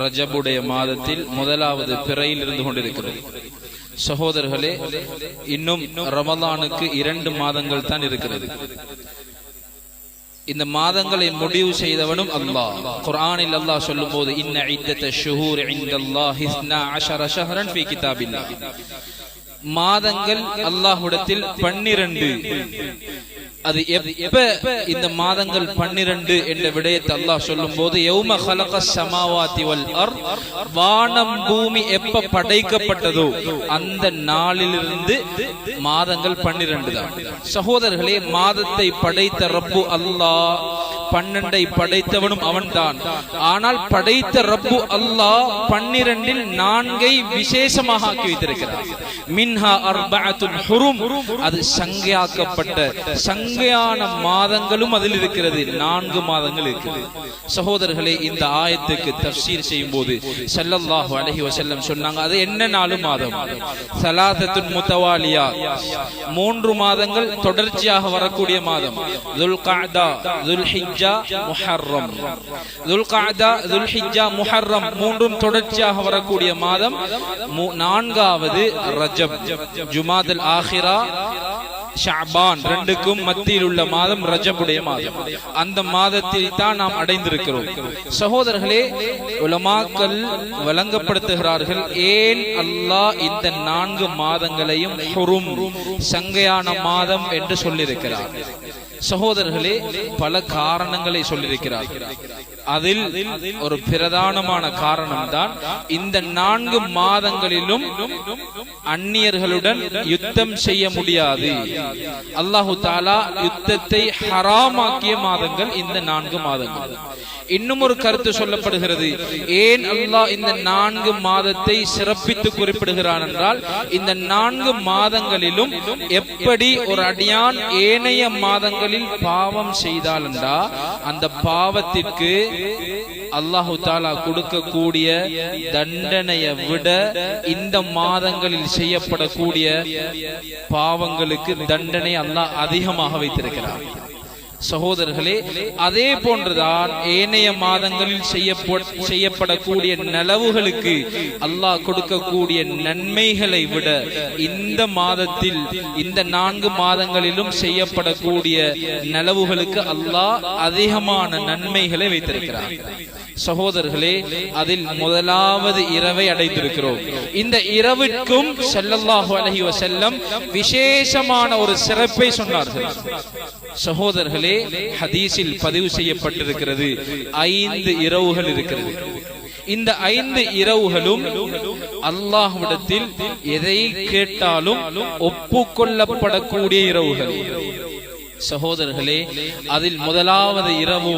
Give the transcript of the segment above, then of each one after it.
ரஜபுடைய மாதத்தில் முதலாவது பிறையில் இருந்து கொண்டிருக்கிறது. சகோதரர்களே இன்னும் ரமலானுக்கு இரண்டு மாதங்கள் தான் இருக்கிறது. இந்த மாதங்களை முடிவு செய்தவனும் அல்லாஹ். குர்ஆனில் அல்லாஹ் சொல்லும்போது இன்ன இத்தத்த ஷுஹூர் இந்தல்லாஹ் இஸ்னா அஷர ஷஹரன் ஃபீ கிதாபில்லாஹ் மாதங்கள் அல்லாஹ்விடத்தில் பன்னிரண்டு. அது எப்ப இந்த மாதங்கள் பன்னிரண்டு என்ற விடயத்தை அல்லாஹ் சொல்லும் போது யௌம ஹலக சமாவாதி வல் அர் வானம் பூமி எப்ப படைக்கப்பட்டதோ அந்த நாளிலிருந்து மாதங்கள் பன்னிரண்டு தான். சகோதரர்களே மாதத்தை படைத்த ரப்பு அல்லாஹ் பன்னெண்டை படைத்தவனும் அவன்தான். ஆனால் படைத்த ரப்பு அல்லாஹ் பன்னிரண்டில் நான்கை விசேஷமாக ஆக்கி வைத்திருக்கிறார். மின்ஹா அர்பஅத்துன் ஹுரும். அது சங்கையாக்கப்பட்ட சங்கையான மாதங்களும் அதில் இருக்கிறது. நான்கு மாதங்கள் இருக்கிறது சகோதரர்களே இந்த ஆயத்துக்கு தப்சீர் செய்யும் போது ஸல்லல்லாஹு அலஹி வசல்லம் சொன்னாங்க அது என்ன நாலு மாதம்? சலாதத்துன் முத்தவாலியா. மூன்று மாதங்கள் தொடர்ச்சியாக வரக்கூடிய மாதம். துல் காதா துல் முஹர்ரம் துல்காதா முஹர்ரம் மூன்றும் தொடர்ச்சியாக வரக்கூடிய மாதம் நான்காவது ரஜப் ஜுமாதல் ஆஹிரா ஷாபான் ரெண்டுக்கும் மத்தியில் உள்ள மாதம் ரஜபுடைய மாதம் அந்த மாதத்தில் தான் நாம் அடைந்திருக்கிறோம் சகோதரர்களே உலமாக்கல் வழங்கப்படுத்துகிறார்கள் ஏன் அல்லாஹ் இந்த நான்கு மாதங்களையும் சங்கையான மாதம் என்று சொல்லியிருக்கிறார் சகோதரர்களே பல காரணங்களை சொல்லியிருக்கிறார்கள். அதில் ஒரு பிரதானமான காரணம் தான் இந்த நான்கு மாதங்களிலும் அந்நியர்களுடன் யுத்தம் செய்ய முடியாது. அல்லாஹு தாலா யுத்தத்தை ஹராமாக்கிய மாதங்கள் இந்த நான்கு மாதங்கள். இன்னும் ஒரு கருத்து சொல்லப்படுகிறது. ஏன் அல்லாஹ் இந்த நான்கு மாதத்தை சிறப்பித்து குறிப்பிடுகிறான் என்றால் இந்த நான்கு மாதங்களிலும் எப்படி ஒரு அடியான் ஏனைய மாதங்களில் பாவம் செய்தால் என்றா அந்த பாவத்திற்கு அல்லாஹு தாலா கொடுக்கக்கூடிய தண்டனையை விட இந்த மாதங்களில் செய்யப்படக்கூடிய பாவங்களுக்கு தண்டனை அல்லாஹ் அதிகமாக வைத்திருக்கிறார் சகோதரர்களே அதே போன்றுதான் ஏனைய மாதங்களில் செய்யப்படக்கூடிய நலவுகளுக்கு அல்லாஹ் கொடுக்கக்கூடிய நன்மைகளை விட இந்த மாதத்தில் இந்த நான்கு மாதங்களிலும் செய்யப்படக்கூடிய நலவுகளுக்கு அல்லாஹ் அதிகமான நன்மைகளை வைத்திருக்கிறார் சகோதரர்களே அதில் முதலாவது இரவை அடைந்திருக்கிறோம். இந்த இரவிற்கும் செல்லல்லாஹு அலைஹி செல்லம் விசேஷமான ஒரு சிறப்பை சொன்னார்கள். சகோதரர்களே ஹதீஸில் பதிவு செய்யப்பட்டிருக்கிறது. ஐந்து இரவுகள் இருக்கிறது. இந்த ஐந்து இரவுகளும் அல்லாஹ்விடத்தில் எதை கேட்டாலும் ஒப்புக்கொள்ளப்படக்கூடிய இரவுகள். சகோதரர்களே அதில் முதலாவது இரவு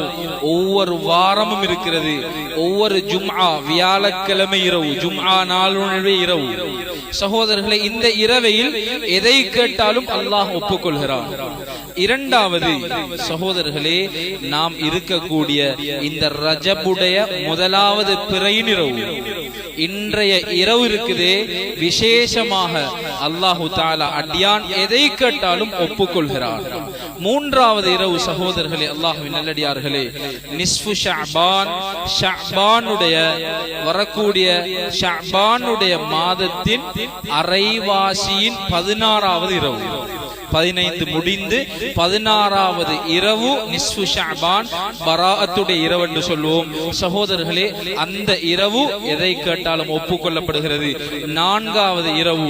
ஒவ்வொரு வாரமும் இருக்கிறது. ஒவ்வொரு ஜும்ஆ வியாழக்கிழமை இரவு ஜும்ஆ நாளுடைய இரவு. சகோதரர்களே இந்த இரவையில் எதை கேட்டாலும் அல்லாஹ் ஒப்புக்கொள்கிறான். இரண்டாவது சகோதரர்களே நாம் இருக்கக்கூடிய இந்த ரஜபுடைய முதலாவது பிறையின் இரவு இன்றைய இரவு இருக்குதே. விசேஷமாக அல்லாஹு தாலா அடியான் எதை கேட்டாலும் ஒப்புக்கொள்கிறான் மூன்றாவது இரவு சகோதரர்களே அல்லாஹுவின் நல்லடியார்களே நிஸ்ஃபு ஷஅபான் ஷஅபானுடைய வரக்கூடிய ஷஅபானுடைய மாதத்தின் அரைவாசியின் பதினாறாவது இரவு. பதினைந்து முடிந்து பதினாறாவது இரவு நிஸ்வு ஷாபான் பராத்துடைய இரவு என்று சொல்லுவோம் சகோதரர்களே அந்த இரவு எதை கேட்டாலும் ஒப்புக்கொள்ளப்படுகிறது. நான்காவது இரவு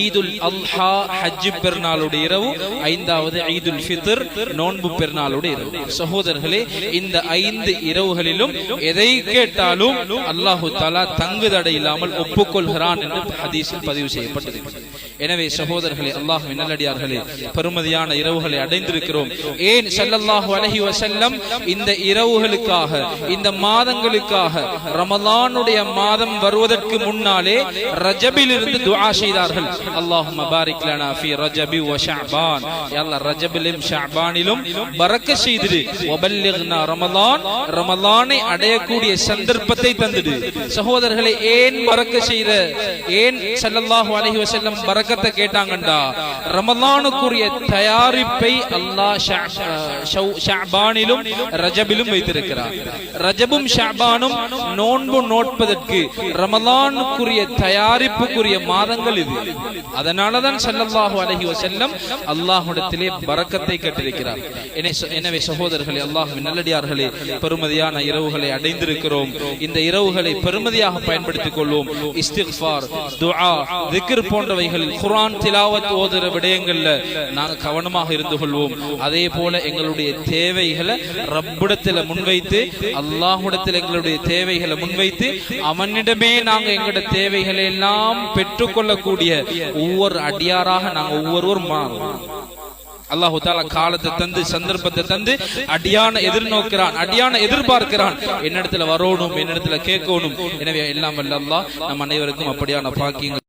ஈதுல் அல்ஹா ஹஜ் பெருநாளுடைய இரவு. ஐந்தாவது ஈதுல் ஃபித்ர் நோன்பு பெருநாளுடைய இரவு. சகோதரர்களே இந்த ஐந்து இரவுகளிலும் எதை கேட்டாலும் அல்லாஹு தலா தங்குதடை இல்லாமல் ஒப்புக்கொள்கிறான் என்று ஹதீஸில் பதிவு செய்யப்பட்டிருக்கிறது எனவே சகோதரர்களே அல்லாஹ்வின் நல்லடியார்களே பெருமதியான இரவுகளை அடைந்திருக்கிறோம். ஏன்? ஸல்லல்லாஹு அலைஹி வஸல்லம் இந்த இரவுகளுக்காக இந்த மாதங்களுக்காக ரமலானுடைய மாதம் வருவதற்கு முன்னாலே ரஜபில் இருந்து துஆ செய்தார்கள். அல்லாஹும்ம பாரிக் லனா ஃபீ ரஜபி வ ஷஅபான். அல்லாஹ் ரஜபிலும் ஷஅபானிலும் பரக்க செய்திடு. வபல்லிக்னா ரமலான் ரமலானை அடையக்கூடிய சந்தர்ப்பத்தை தந்துடு. சகோதரர்களே ஏன் பரக்க செய்த ஏன் ஸல்லல்லாஹு அலைஹி வஸல்லம் பரக்க பரக்கத்தை கேட்டாங்கண்டா. ரமலானுக்குரிய தயாரிப்பை அல்லாஹ் ஷாபானிலும் ரஜபிலும் வைத்திருக்கிறார். ரஜபும் ஷாபானும் நோன்பு நோட்பதற்கு ரமலானுக்குரிய தயாரிப்புக்குரிய மாதங்கள் இது. அதனாலதான் செல்லல்லாஹு அலைஹி செல்லம் அல்லாஹுடத்திலே பரக்கத்தை கட்டிருக்கிறார். எனவே சகோதரர்களே அல்லாஹுவின் நல்லடியார்களே பெருமதியான இரவுகளை அடைந்திருக்கிறோம். இந்த இரவுகளை பெருமதியாக பயன்படுத்திக் கொள்வோம். இஸ்திக்ஃபார் துஆ திக்ர் போன்றவைகளில் குரான் திலாவத் ஓதுற விடயங்கள்ல நாங்க கவனமாக இருந்து கொள்வோம் அதே போல எங்களுடைய தேவைகளை ரப்பிடத்துல முன்வைத்து அல்லாஹுடத்தில் எங்களுடைய தேவைகளை முன்வைத்து அவனிடமே நாங்க எங்களுடைய தேவைகளை எல்லாம் பெற்றுக்கொள்ளக்கூடிய ஒவ்வொரு அடியாராக நாங்க ஒவ்வொருவரும் மாறுவோம் அல்லாஹு தாலா காலத்தை தந்து சந்தர்ப்பத்தை தந்து அடியான எதிர்நோக்கிறான் அடியான எதிர்பார்க்கிறான் என்னிடத்துல வரணும் என்னிடத்துல கேட்கணும் எனவே எல்லாம் வல்ல அல்லாஹ் நம் அனைவருக்கும் அப்படியான பாக்கியங்கள்